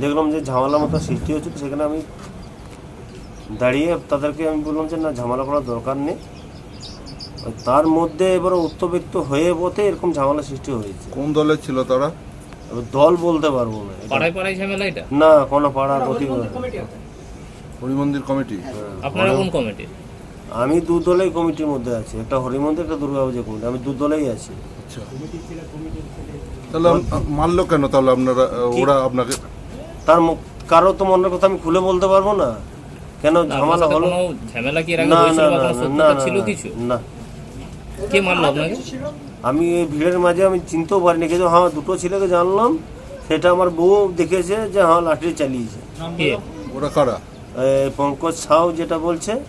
দেখলাম যে ঝামেলা মতো সৃষ্টি হচ্ছে সেখানে আমি দাঁড়িয়ে তাদেরকে আমি বললাম যে না ঝামেলা করার দরকার নেই। তার মধ্যে এবার উত্তবিত্ত হয়ে পথে এরকম ঝামেলা সৃষ্টি হয়েছে। কোন দলের ছিল তারা? এবার দল বলতে পারব না। পাড়ায় পাড়ায় ঝামেলা এটা? না কোনো পাড়ার প্রতি হরিমন্দির কমিটি। আপনারা কোন কমিটি? আমি দু দলেই কমিটির মধ্যে আছি। একটা হরিমন্দির একটা দুর্গা দুর্গাপূজা কমিটি। আমি দু দলেই আছি। আচ্ছা। তাহলে মারলো কেন তাহলে আপনারা ওরা আপনাকে তার মু- কারও তো মনের কথা আমি খুলে বলতে পারব না। কেন ঝামেলা হলো? ঝামেলা কি না না না না, ছিল কিছু? না। কে মারলো আপনাকে? আমি এই ভিড়ের মাঝে আমি চিনতেও পারিনি কিন্তু হ্যাঁ দুটো ছেলেকে জানলাম। সেটা আমার বউ দেখেছে যে হ্যাঁ লাঠি চালিয়েছে। ওরা কারা? পঙ্কজ সাউ যেটা বলছে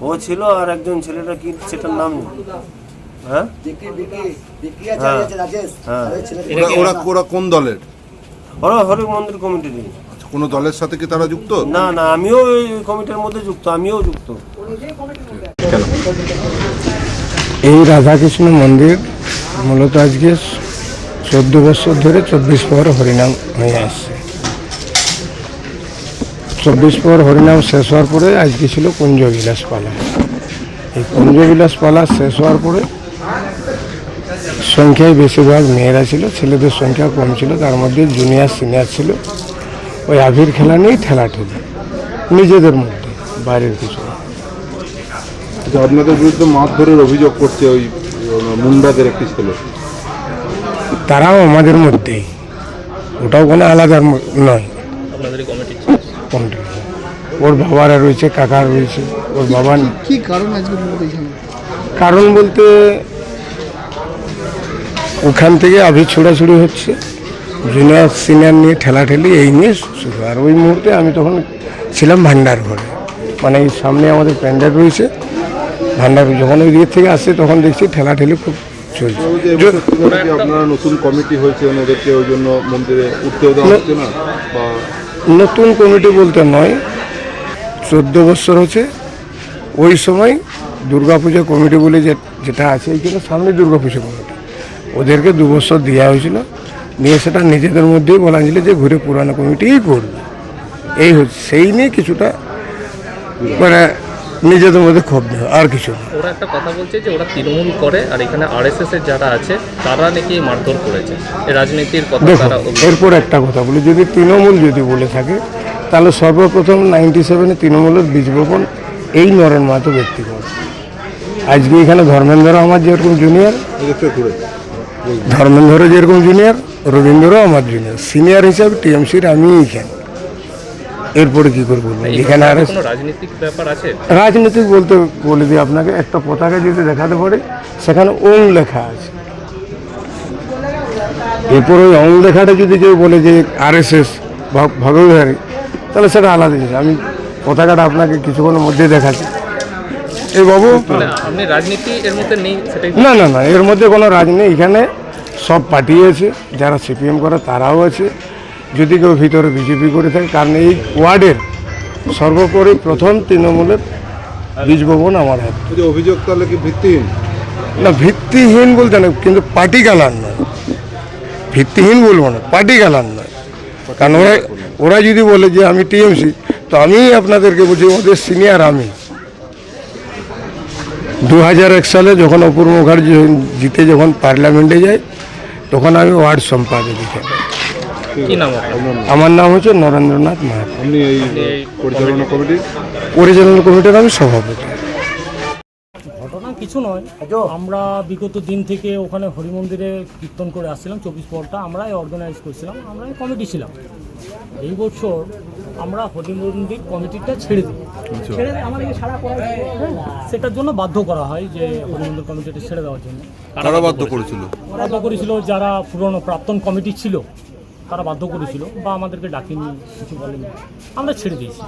ও ছিল আর একজন ছেলেটা কি সেটার নাম নেই। হ্যাঁ? হ্যাঁ। হ্যাঁ ওরা ওরা ওরা কোন দলের? ওরা হরি মন্দির কমিটির আচ্ছা, কোনো দলের সাথে কি তারা যুক্ত? না না আমিও এই কমিটির মধ্যে যুক্ত আমিও যুক্ত। এই রাধাকৃষ্ণ মন্দির মূলত আজকে চোদ্দ বছর ধরে চব্বিশ পর হরিনাম হয়ে আসছে। চব্বিশ পর হরিনাম শেষ হওয়ার পরে আজকে ছিল কুঞ্জবিলাস পালা। এই কুঞ্জবিলাস পালা শেষ হওয়ার পরে সংখ্যায় বেশিরভাগ মেয়েরা ছিল ছেলেদের সংখ্যা কম ছিল তার মধ্যে জুনিয়র সিনিয়র ছিল। ওই আভির খেলা নিয়েই ঠেলা ঠেলি নিজেদের মধ্যে বাইরের কিছু। আচ্ছা, আপনাদের বিরুদ্ধে মারধরের অভিযোগ করছে ওই মুন্ডাদের একটি ছেলে। তারাও আমাদের মধ্যেই ওটাও কোনো আলাদা নয়। ওর বাবারা রয়েছে কাকা রয়েছে ওর বাবা কি কারণ আজকে? কারণ বলতে ওখান থেকে আভি ছোড়াছুড়ি হচ্ছে। জুনিয়র সিনিয়র নিয়ে ঠেলাঠেলি এই নিয়ে শুরু আর ওই মুহূর্তে আমি তখন ছিলাম ভান্ডার ঘরে। মানে এই সামনে আমাদের প্যান্ডেল রয়েছে। ভান্ডার যখন ওই দিক থেকে আসছে তখন দেখছি ঠেলাঠেলি খুব চলছে। আপনারা নতুন কমিটি হয়েছে ওদেরকে ওই জন্য মন্দিরে উঠতেও দেওয়া হচ্ছে না? বা নতুন কমিটি বলতে নয়, চোদ্দ বছর হচ্ছে। ওই সময় দুর্গাপূজা কমিটি বলে যেটা আছে এইখানে সামনে দুর্গাপূজা কমিটি। ওদেরকে দু বছর দেওয়া হয়েছিল। নিয়ে সেটা নিজেদের মধ্যেই বলা ছিল যে ঘুরে পুরানো কমিটিই করবে। এই হচ্ছে সেই নিয়ে কিছুটা মানে নিজেদের মধ্যে ক্ষোভ আর কিছু না। ওরা একটা কথা বলছে যে ওরা তৃণমূল করে আর এখানে আরএসএস এর যারা আছে তারা নাকি মারধর করেছে। রাজনীতির কথা তারা এরপর একটা কথা বলি যদি তৃণমূল যদি বলে থাকে তাহলে সর্বপ্রথম নাইনটি সেভেনে তৃণমূলের বীজ বপন এই নরেন মাহাতো ব্যক্তি করে আজকে এখানে ধর্মেন্দ্র আমার যেরকম জুনিয়র ধর্মেন্দ্র যেরকম জুনিয়র রবীন্দ্রও আমার জুনিয়র সিনিয়র হিসাবে টিএমসির আমি এখানে। এরপরে কি করব? এখানে আর কোনো রাজনীতিক ব্যাপার আছে? রাজনীতিক বলতে বলে দিই আপনাকে একটা পতাকা যদি দেখাতে পারে সেখানে ওং লেখা আছে। এরপর ওই অং লেখাটা যদি কেউ বলে যে আর এস এস ভগবধারী তাহলে সেটা আলাদা জিনিস। আমি পতাকাটা আপনাকে কিছুক্ষণের মধ্যে দেখাচ্ছি। এই বাবু? মানে রাজনীতি এর মধ্যে নেই না না না এর মধ্যে কোনো রাজনীতি এখানে সব পার্টি আছে যারা সিপিএম করে তারাও আছে। যদি কেউ ভিতরে বিজেপি করে থাকে কারণ এই ওয়ার্ডের সর্বোপরি প্রথম তৃণমূলের বীজ ভবন আমার হাতে। অভিযোগ তাহলে কি ভিত্তিহীন? না ভিত্তিহীন বলতে না কিন্তু পার্টি গালার নয়। ভিত্তিহীন বলব না পার্টি গালার নয়। কারণ ওরা ওরা যদি বলে যে আমি টিএমসি তো আমি আপনাদেরকে বলছি ওদের সিনিয়র আমি। দু হাজার এক সালে যখন অপূর্ব মুখার্জি জিতে যখন পার্লামেন্টে যায় তখন আমি ওয়ার্ড সম্পাদক এখানে কি নাম আমার নাম হচ্ছে নরেন্দ্রনাথ মাহাতো। আপনি এই পরিচালনা কমিটির? পরিচালনা কমিটির আমি সভাপতি। ঘটনা কিছু নয়। আমরা বিগত দিন থেকে ওখানে হরি মন্দিরে কীর্তন করে আসছিলাম চব্বিশ পরটা। আমরাই অর্গানাইজ করছিলাম আমরাই কমিটি ছিলাম। এই বছর আমরা হরি মন্দির কমিটিটা ছেড়ে দিই। ছেড়ে আমাদেরকে ছাড়া করা হ্যাঁ, সেটার জন্য বাধ্য করা হয় যে হরি মন্দির কমিটিটা ছেড়ে দেওয়ার জন্য। বাধ্য করেছিল? বাধ্য করেছিল? যারা পুরনো প্রাক্তন কমিটি ছিল। তারা বাধ্য করেছিল বা আমাদেরকে ডাকেনি কিছু বলেনি। আমরা ছেড়ে দিয়েছি।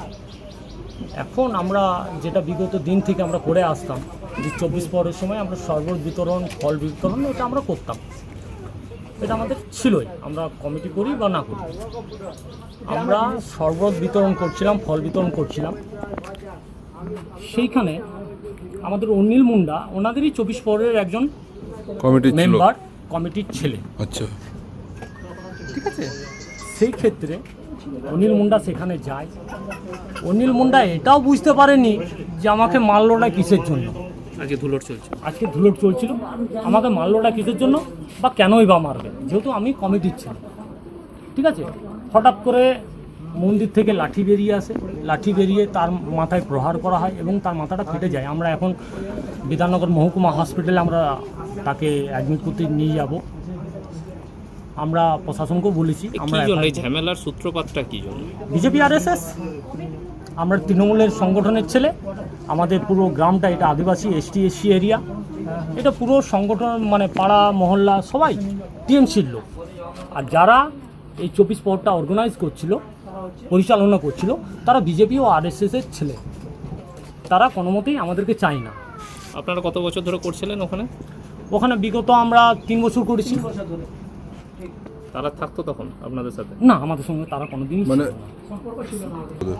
এখন আমরা যেটা বিগত দিন থেকে আমরা করে আসতাম যে চব্বিশ পরের সময় আমরা শরবত বিতরণ ফল বিতরণ এটা আমরা করতাম। এটা আমাদের ছিলই আমরা কমিটি করি বা না করি। আমরা শরবত বিতরণ করছিলাম ফল বিতরণ করছিলাম। সেইখানে আমাদের অনিল মুন্ডা ওনাদেরই চব্বিশ পরের একজন কমিটি মেম্বার কমিটির ছেলে। আচ্ছা। ঠিক আছে? সেই ক্ষেত্রে অনিল মুন্ডা সেখানে যায়। অনিল মুন্ডা এটাও বুঝতে পারেনি যে আমাকে মারলোটা কিসের জন্য। আজকে ধুলোট চলছে। আজকে ধুলোট চলছিল। আমাকে মারলোটা কিসের জন্য বা কেনই বা মারবে? যেহেতু আমি কমিটির ছিলাম ঠিক আছে? হঠাৎ করে মন্দির থেকে লাঠি বেরিয়ে আসে। লাঠি বেরিয়ে তার মাথায় প্রহার করা হয় এবং তার মাথাটা ফেটে যায়। আমরা এখন বিধাননগর মহকুমা হসপিটালে আমরা তাকে অ্যাডমিট করতে নিয়ে যাব। আমরা প্রশাসনকেও বলেছি কি আমরা জন্য এই ঝামেলার সূত্রপাতটা কি জন্য? বিজেপি আরএসএস আমরা তৃণমূলের সংগঠনের ছেলে আমাদের পুরো গ্রামটা এটা আদিবাসী এসটি এসসি এরিয়া এটা পুরো সংগঠন মানে পাড়া মহল্লা সবাই টিএমসির লোক। আর যারা এই চব্বিশ পরটা অর্গানাইজ করছিল পরিচালনা করছিল তারা বিজেপি ও আরএসএসের ছেলে। তারা কোনো মতেই আমাদেরকে চায় না। আপনারা কত বছর ধরে করছিলেন ওখানে? ওখানে বিগত আমরা তিন বছর করেছি। তারা থাকতো তখন আপনাদের সাথে? না আমাদের সঙ্গে তারা কোনোদিন মানে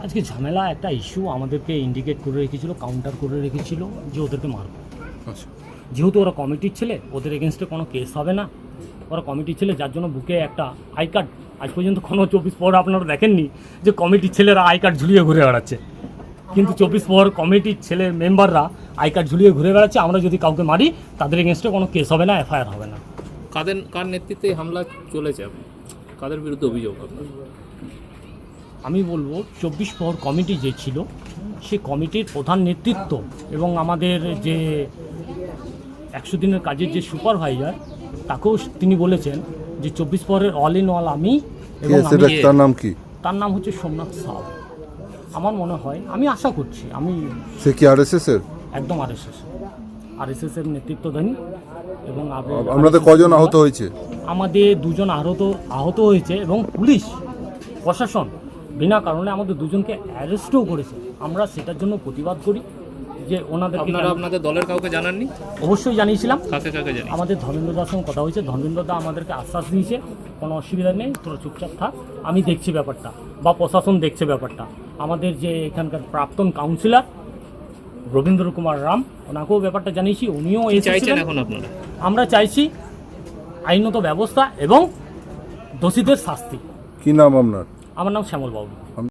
আজকে ঝামেলা একটা ইস্যু আমাদেরকে ইন্ডিকেট করে রেখেছিল কাউন্টার করে রেখেছিল যে ওদেরকে মারবে। আচ্ছা। যেহেতু ওরা কমিটির ছেলে ওদের এগেনস্টে কোনো কেস হবে না। ওরা কমিটির ছেলে যার জন্য বুকে একটা আই কার্ড আজ পর্যন্ত কোনো চব্বিশ পর আপনারা দেখেননি যে কমিটির ছেলেরা আই কার্ড ঝুলিয়ে ঘুরে বেড়াচ্ছে। কিন্তু চব্বিশ পর কমিটির ছেলে মেম্বাররা আই কার্ড ঝুলিয়ে ঘুরে বেড়াচ্ছে। আমরা যদি কাউকে মারি তাদের এগেনস্টে কোনো কেস হবে না এফআইআর হবে না। কাদের কার নেতৃত্বে হামলা চলেছে? আপনি কাদের বিরুদ্ধে অভিযোগ আপনার? আমি বলব চব্বিশ পর কমিটি যে ছিল সে কমিটির প্রধান নেতৃত্ব এবং আমাদের যে একশো দিনের কাজের যে সুপারভাইজার তাকেও তিনি বলেছেন যে চব্বিশ পরের অল ইন অল আমি এবং তার নাম কি? তার নাম হচ্ছে সোমনাথ সাউ। আমার মনে হয় আমি আশা করছি আমি সে কি এর? একদম আরএসএস আরএসএস এর নেতৃত্বদানী এবং আপনাদের কজন আহত হয়েছে? আমাদের দুজন আহত আহত হয়েছে এবং পুলিশ প্রশাসন বিনা কারণে আমাদের দুজনকে অ্যারেস্টও করেছে। আমরা সেটার জন্য প্রতিবাদ করি যে ওনাদেরকে আপনারা আপনাদের দলের কাউকে জানাননি? অবশ্যই জানিয়েছিলাম। কাকে কাকে জানি আমাদের ধর্মেন্দ্র দার সঙ্গে কথা হয়েছে। ধর্মেন্দ্র দা আমাদেরকে আশ্বাস দিয়েছে কোনো অসুবিধা নেই তোরা চুপচাপ থাক আমি দেখছি ব্যাপারটা বা প্রশাসন দেখছে ব্যাপারটা। আমাদের যে এখানকার প্রাক্তন কাউন্সিলর রবীন্দ্র কুমার রাম ওনাকেও ব্যাপারটা জানিয়েছি উনিও চাইছেন এসেছিলেন। এখন আপনারা? আমরা চাইছি আইনত ব্যবস্থা এবং দোষীদের শাস্তি। কি নাম আপনার? আমার নাম শ্যামল বাবু।